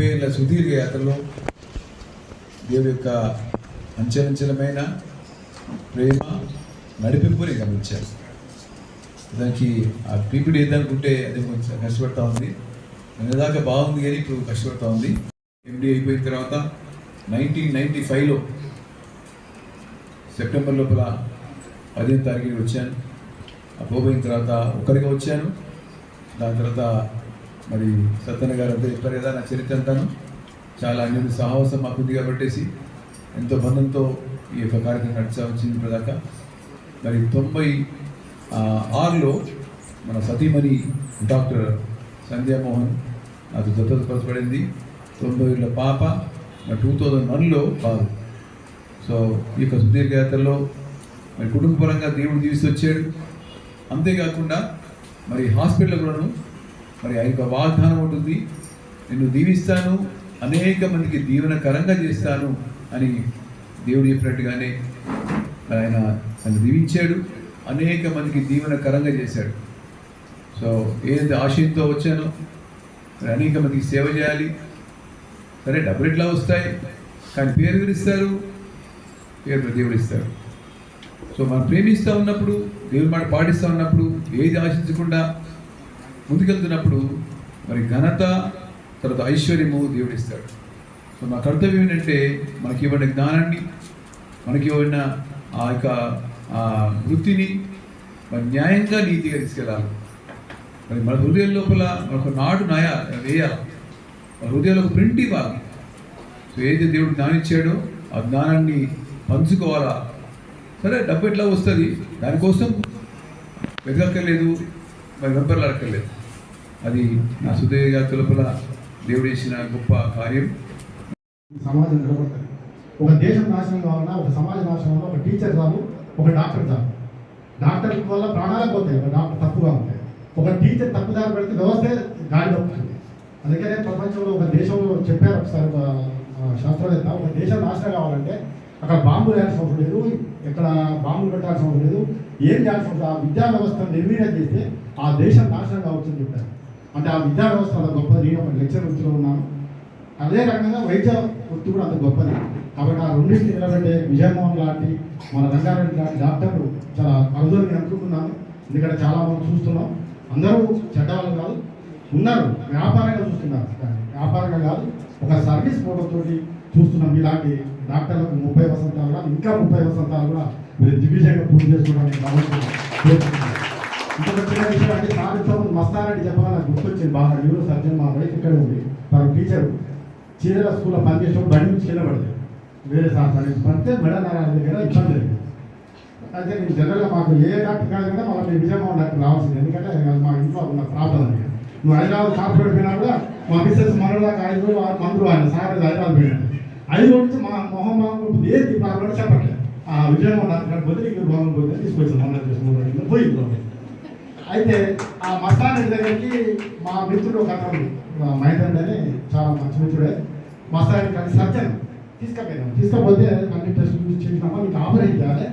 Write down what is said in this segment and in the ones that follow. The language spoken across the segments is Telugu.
ముప్పై ఏళ్ళ సుదీర్ఘ యాత్రలో దేవుడి యొక్క అంచలంచలమైన ప్రేమ నడిపింపుని గమనించారు. దానికి ఆ పీపుడు ఏదనుకుంటే అది కొంచెం కష్టపడతా ఉంది. నిన్నదాకా బాగుంది కానీ ఇప్పుడు కష్టపడతా ఉంది. ఎండి అయిపోయిన తర్వాత నైన్టీన్ నైంటీ ఫైవ్లో సెప్టెంబర్ లోపల పదిహేను తారీఖుకి వచ్చాను. ఆ పోయిన తర్వాత ఒకరిగా వచ్చాను. దాని తర్వాత మరి సత్యన్న గారు అంతా చెప్పారు కదా నా చరిత్ర అంటాను. చాలా అన్ని సాహసం మాకుంది కాబట్టేసి ఎంతో బంధంతో ఈ యొక్క కార్యక్రమం నడిచా వచ్చింది ఇప్పటిదాకా. మరి తొంభై ఆరులో మన సతీమణి డాక్టర్ సంధ్యామోహన్ నాకు దత్తపరచబడింది తొంభై ఏళ్ళ పాప టూ థౌజండ్ వన్లో బాబు సో ఈ యొక్క సుదీర్ఘ యాత్రలో మరి కుటుంబపరంగా దేవుడు దీవిస్తూ వచ్చాడు అంతేకాకుండా మరి హాస్పిటల్ కూడాను మరి ఆయనకు యొక్క వాగ్దానం ఉంటుంది నిన్ను దీవిస్తాను అనేక మందికి దీవెనకరంగా చేస్తాను అని దేవుడు చెప్పినట్టుగానే ఆయన నన్ను దీవించాడు అనేక మందికి దీవెనకరంగా చేశాడు. సో ఏదైతే ఆశయంతో వచ్చానో మరి అనేక మందికి సేవ చేయాలి. సరే డబ్బులు ఎట్లా వస్తాయి? కానీ పేరు విరిస్తారు పేరు దేవుడు ఇస్తాడు. సో మనం ప్రేమిస్తూ ఉన్నప్పుడు దేవుడు మాట పాటిస్తూ ఉన్నప్పుడు ఏది ఆశించకుండా ముందుకెళ్తున్నప్పుడు మరి ఘనత తర్వాత ఐశ్వర్యము దేవుడు ఇస్తాడు సో మా కర్తవ్యం ఏంటంటే మనకి ఇవ్వబడిన జ్ఞానాన్ని మనకి ఇవ్వడిన ఆ యొక్క ఆ వృత్తిని మరి న్యాయంగా నీతిగా తీసుకెళ్ళాలి. మరి మన హృదయం లోపల మనకు నాటు నాయ వేయాలి. మన హృదయంలో ఒక ప్రింట్ ఇవ్వాలి. సో ఏదైతే దేవుడు జ్ఞానం ఇచ్చాడో ఆ జ్ఞానాన్ని పంచుకోవాలా? సరే డబ్బు ఎట్లా వస్తుంది? దానికోసం వెతకక్కర్లేదు మరి వెంపర్లాడక్కర్లేదు అది నా సుదీర్ఘ లోపల దేవుడు చేసిన గొప్ప కార్యం. సమాజం నిలబడుతుంది ఒక దేశం నాశనం కావాలన్నా ఒక సమాజ నాశనం వల్ల ఒక టీచర్ చాలు ఒక డాక్టర్ చాలు. డాక్టర్ వల్ల ప్రాణాలు పోతాయి ఒక డాక్టర్ తప్పుగా ఉంటాయి. ఒక టీచర్ తప్పుదారి పెడితే వ్యవస్థే గాలి తప్పుతుంది అందుకనే ప్రపంచంలో ఒక దేశంలో చెప్పారు ఒకసారి ఒక శాస్త్రవేత్త ఒక దేశం నాశనం కావాలంటే అక్కడ బాంబులు వేయాల్సిన అవసరం లేదు ఎక్కడ బాంబులు పెట్టాల్సిన అవసరం లేదు ఏం చేయాల్సిన అవసరం ఆ విద్యా వ్యవస్థను నిర్వీర్యం చేస్తే ఆ దేశం నాశనం కావచ్చు అని చెప్పారు. ఆ విద్యా వ్యవస్థ అంత గొప్పది. నేను ఒక లెక్చర్ వృత్తిలో ఉన్నాను. అదే రకంగా వైద్య వృత్తి కూడా అంత గొప్పది. కాబట్టి ఆ రెండింటిని నిలబెట్టే విజయమోహన్ లాంటి మన రంగారెడ్డి లాంటి డాక్టర్లు చాలా అరుదని నేను అనుకుంటున్నాను. ఎందుకంటే చాలా చూస్తున్నాం. అందరూ చెడ్డవాళ్ళు కాదు. ఉన్నారు. వ్యాపారంగా చూస్తున్నారు. కానీ వ్యాపారంగా కాదు. ఒక సర్వీస్ ఫోటోతోటి చూస్తున్నాం. ఇలాంటి డాక్టర్లకు ముప్పై వసంతాలు కూడా ఇంకా ముప్పై వసంతాలు కూడా మీరు దిగ్విజయంగా పూర్తి చేసుకోవడానికి ఇంకొక చిన్న విషయం అంటే సాధించడం మస్తానండి చెప్పాలని నాకు గుర్తొచ్చింది బాగా. న్యూరో సర్జన్ మా వైఫ్ ఇక్కడ ఉంది. తన టీచర్. చీరల స్కూల్లో పనిచేసినప్పుడు బండి నుంచి కింద పడలేదు వేరే సార్ పని పడితే మెడ నారాయణ దగ్గర ఇబ్బంది జరిగింది అయితే నేను జనరల్గా మాకు ఏ డాక్టర్ కాదు కదా మళ్ళీ విజయమోహన్ డాక్టర్ రావాల్సింది. ఎందుకంటే మా ఇంట్లో ఉన్న ప్రాబ్లం అది. నువ్వు హైదరాబాద్ కార్పొరేట్ పోయినా కూడా మా మిస్సెస్ మనదాకా ఐదు రోజులు ఆరు మందులు ఆయన సార్ హైదరాబాద్ పోయినాడు. ఐదు రోజు మా మొహం మాకు ఏది ప్రాబ్లం చెప్పట్లేదు. ఆ విజయమోహన్ డాక్టర్ పోతే నీకు బాగుంది తీసుకొచ్చాను మొన్న చేసి మూడు రోజులు పోయింది లోపలికి. అయితే ఆ మస్తాన్ దగ్గరికి మా మిత్రుడు ఒక అతను ఆ అని చాలా మంచి మిత్రుడే. మస్తాన్ కానీ సర్జన్ తీసుకుపోయినాం తీసుకపోతే అన్ని టెస్ట్ చూసి చేసినామా మీకు ఆపరేషన్ చేయాలి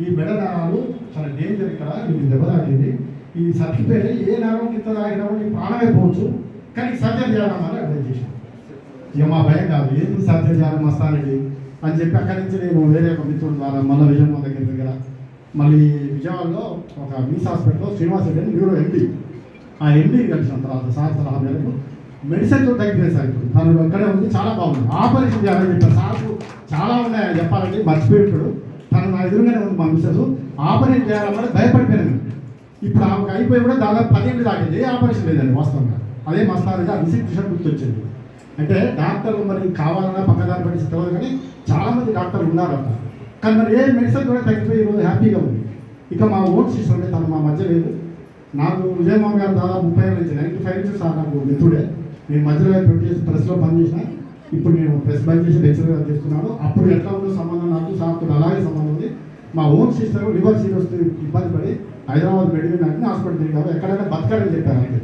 ఈ మెడ నరాలు చాలా డేంజర్ ఇక్కడ మీకు దెబ్బ తాకింది. ఈ సర్టిఫికేట్ ఏ నరం కింద తాగినా నీ ప్రాణమే పోవచ్చు. కానీ సర్జన్ చేయాలమ్మని అడ్వైజ్ చేశాను ఇక మా భయం కాదు. ఏంది సర్జన్ చేయాలి మస్తానికి అని చెప్పి అక్కడి నుంచి నేను వేరే ఒక మిత్రుడు ద్వారా మళ్ళీ విజయమ్మ దగ్గర దగ్గర మళ్ళీ విజయవాడలో ఒక మీస్ హాస్పిటల్లో శ్రీనివాస్ రెడ్డి అని న్యూరో ఎండి. ఆ ఎండీని కలిసిన తర్వాత సార్ సలహా మేరకు మెడిసిన్తో తగ్గిపోయింది సార్ ఇప్పుడు. తను అక్కడే ఉంది చాలా బాగుంది. ఆపరేషన్ చేయాలని చెప్పారు సార్కు చాలా ఉన్నాయని చెప్పాలంటే మర్చిపోయాడు తను నా ఎదురుగానే ఉంది మా మిస్సెస్. ఆపరేషన్ చేయాలంటే భయపడిపోయాను ఇప్పుడు ఆమెకు అయిపోయి కూడా దాదాపు పదిహేను దాటింది. ఏ ఆపరేషన్ లేదండి వాస్తవంగా. అదే మస్తానికి ఆ ఇన్స్టిట్యూషన్ గుర్తొచ్చింది. అంటే డాక్టర్లు మరి కావాలన్నా పక్కదారి పడి కానీ చాలామంది డాక్టర్లు ఉన్నారు అక్కడ కానీ మరి ఏ మెడిసిన్ కూడా తగ్గిపోయి ఈరోజు హ్యాపీగా ఉంది. ఇక మా ఓన్ సిస్టర్ ఉండే తను మా మధ్య లేదు. నాకు విజయమామ గారు దాదాపు ముప్పై ఏళ్ళ నుంచి నైన్టీ ఫైవ్ నుంచి సార్ నాకు మిత్రుడే నేను మధ్యలో ట్వంటీ చేసి ప్రెస్లో పనిచేసిన ఇప్పుడు నేను ప్రెస్ బంద్ చేసి లెక్చర్గా చేస్తున్నాను అప్పుడు ఎట్లా ఉందో సంబంధం నాకు సార్తో అలాగే సంబంధం ఉంది. మా ఓన్ సిస్టర్ లివర్ సీరియస్ ఇబ్బంది పడి హైదరాబాద్ మెడికల్ అంటే హాస్పిటల్ తిరిగారు ఎక్కడైనా బతకాలని చెప్పారు అంటే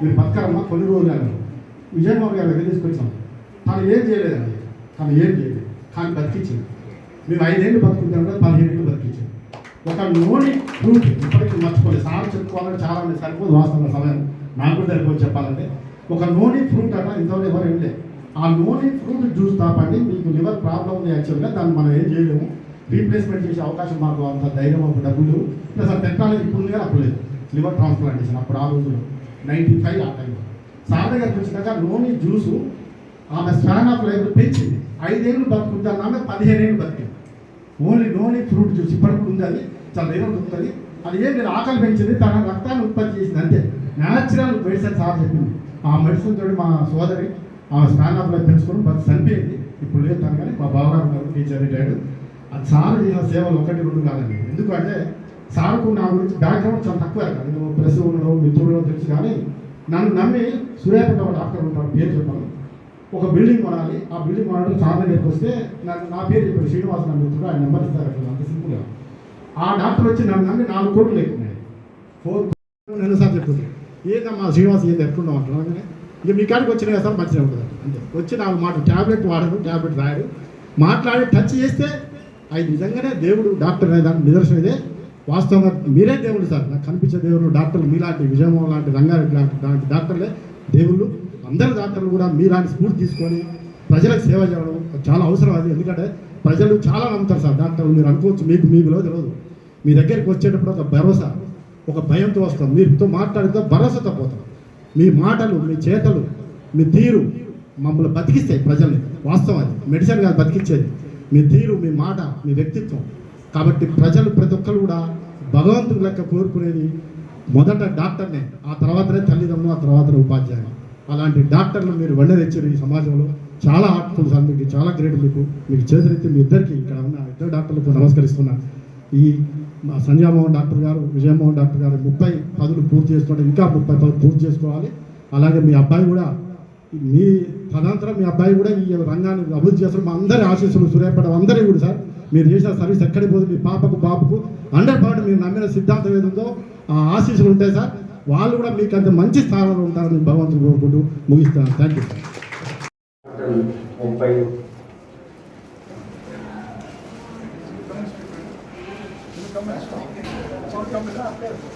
మీరు బతకారమ్మా కొన్ని రోజులు అన్నారు. విజయబాబు గారి దగ్గర తీసుకొచ్చాం. తను ఏం చేయలేదండి. తను ఏం చేయలేదు. కానీ బతికించింది మేము ఐదేళ్ళు బతుకుంటాం కూడా పదిహేను బతికించాం. ఒక నూనె ఫ్రూట్ ఇప్పటికీ మర్చిపోలేదు. సార్ చెప్పుకోవాలంటే చాలా మంది సరిపోదు వాస్తవంగా సమయం. నాకు కూడా సరిపోదు చెప్పాలంటే. ఒక నోని ఫ్రూట్ అన్న ఇంతవరకు ఎవరు ఏం లేదు. ఆ నోని ఫ్రూట్ జ్యూస్ తాపండి మీకు లివర్ ప్రాబ్లం ఉంది యాక్చువల్గా దాన్ని మనం ఏం చేయలేము. రీప్లేస్మెంట్ చేసే అవకాశం మాకు అంత ధైర్యం ఒక డబ్బులు ప్లస్ ఆ టెక్నాలజీ ఇప్పుడు ఉంది కానీ అప్పుడు లేదు. లివర్ ట్రాన్స్ప్లాంటేషన్ అప్పుడు ఆ రోజుల్లో. నైంటీ ఫైవ్ ఆ టైంలో. సార్ దగ్గరికి వచ్చినాక నోని జ్యూసు ఆమె స్పాన్ ఆఫ్ లైఫ్ పెంచింది. ఐదేళ్ళు బతుకుంటాను ఆమె పదిహేను ఏళ్ళు బతికింది ఓన్లీ నోని ఫ్రూట్ జ్యూస్ ఇప్పటికి ఉంది అది చాలా ధైర్యం దొరుకుతుంది అది ఏం నేను ఆకలి పెంచింది తన రక్తాన్ని ఉత్పత్తి చేసింది అంతే. న్యాచురల్ మెడిసిన్ సార్ చెప్పింది. ఆ మెడిసిన్ తోటి మా సోదరి ఆమె స్టాండప్లో ఆఫ్ పెంచుకొని బతి చనిపోయింది. ఇప్పుడు లేదు తను కానీ మా బావగారు గారు టీచర్ రిటైర్డ్. అది సార్ చేసిన సేవలు ఒకటి రెండు కాదండి. ఎందుకంటే సార్కు నా గురించి బ్యాక్గ్రౌండ్ చాలా తక్కువ కదా నేను ప్రెస్ ఉండడం మిత్రుడు తెలుసు కానీ నన్ను నమ్మి సూర్యాపేట డాక్టర్ ఉంటాడు పేరు చెప్పాను ఒక బిల్డింగ్ కొనాలి. ఆ బిల్డింగ్ కొనడం చాలా దగ్గరికి వస్తే నాకు నా పేరు చెప్పాడు. శ్రీనివాస్ నా మిత్రుడు ఆయన నెంబర్ ఇస్తారు అట్లా అంత సింపుల్గా. ఆ డాక్టర్ వచ్చి నన్ను నమ్మి నాలుగు కోట్లు లేకున్నాయి. ఫోర్ నేను సార్ చెప్తుంది ఏందమ్మా శ్రీనివాస్ ఏం ఎట్లున్నావు అంటున్నాను కానీ ఇక మీ కాడికి వచ్చిన కదా సార్ మంచిగా ఉంటుంది అంతే. వచ్చి నాకు మాట ట్యాబ్లెట్ వాడరు ట్యాబ్లెట్ రాయడు మాట్లాడి టచ్ చేస్తే అది నిజంగానే దేవుడు డాక్టర్ అనే దానికి నిదర్శనం ఇదే. వాస్తవంగా మీరే దేవుడు సార్. నాకు కనిపించే దేవుడు డాక్టర్లు మీలాంటి విజయమోహన్ లాంటి రంగారెడ్డి లాంటి లాంటి డాక్టర్లే దేవుళ్ళు. అందరు డాక్టర్లు కూడా మీలాంటి స్ఫూర్తి తీసుకొని ప్రజలకు సేవ చేయడం చాలా అవసరం అది. ఎందుకంటే ప్రజలు చాలా నమ్ముతారు సార్. డాక్టర్లు మీరు అనుకోవచ్చు మీకు మీకులో తెలియదు. మీ దగ్గరికి వచ్చేటప్పుడు ఒక భరోసా ఒక భయంతో వస్తాం. మీతో మాట్లాడితే భరోసాతో పోతాం. మీ మాటలు మీ చేతలు మీ తీరు మమ్మల్ని బతికిస్తాయి ప్రజల్ని. వాస్తవం అది. మెడిసిన్ కాదు బతికించేది మీ తీరు మీ మాట మీ వ్యక్తిత్వం. కాబట్టి ప్రజలు ప్రతి ఒక్కరు కూడా భగవంతుడి లెక్క కోరుకునేది మొదట డాక్టర్నే ఆ తర్వాతనే తల్లిదండ్రులు ఆ తర్వాతనే ఉపాధ్యాయులు. అలాంటి డాక్టర్లు మీరు వెంట తెచ్చారు ఈ సమాజంలో. చాలా హార్ట్ఫుల్ సార్ మీకు చాలా గ్రేట్ మీకు. మీకు చేతులైతే మీ ఇద్దరికి ఇక్కడ ఉన్న ఇద్దరు డాక్టర్లకు నమస్కరిస్తున్నా. ఈ మా సంజయమోహన్ డాక్టర్ గారు విజయమోహన్ డాక్టర్ గారు ముప్పై పదులు పూర్తి చేసుకుంటే ఇంకా ముప్పై పదులు పూర్తి చేసుకోవాలి. అలాగే మీ అబ్బాయి కూడా మీ తదనంతరం మీ అబ్బాయి కూడా ఈ రంగాన్ని అభివృద్ధి చేస్తారు. మా అందరి ఆశీస్సులు సూర్యాపేట అందరికీ కూడా సార్. మీరు చేసిన సర్వీస్ ఎక్కడికి పోదు మీ పాపకు బాబుకు. హండ్రెడ్ పర్సెంట్ మీరు నమ్మిన సిద్ధాంతం ఏదో ఆ ఆశీస్సులు ఉంటాయి సార్. వాళ్ళు కూడా మీకు అంత మంచి స్థానంలో ఉంటారని భగవంతుడు కోరుకుంటూ ముగిస్తాను థ్యాంక్ యూ ముప్పై. ఇద్దరు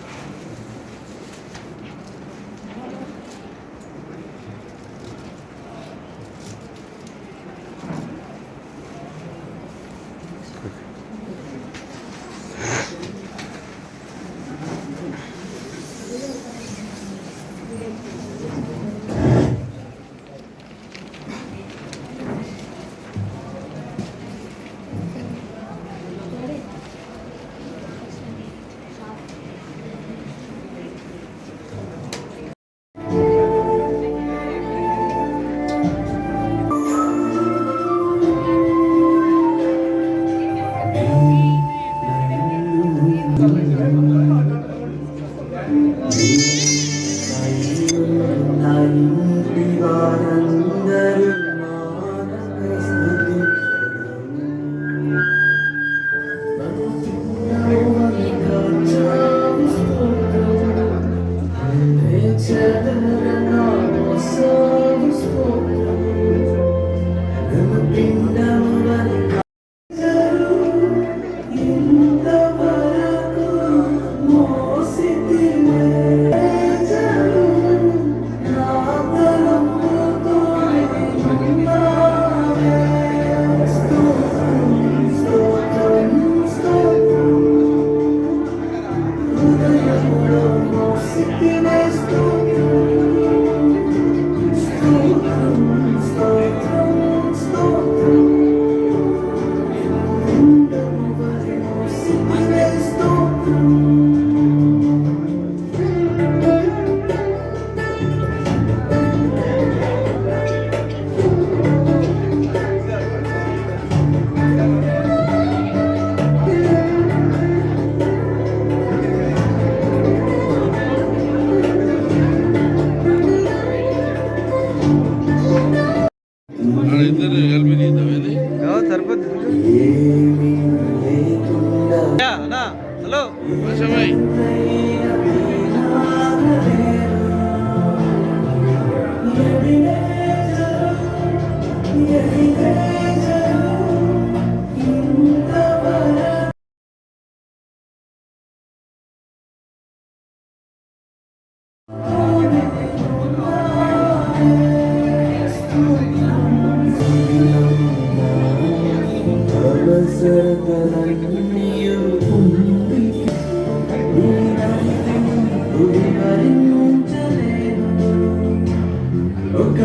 look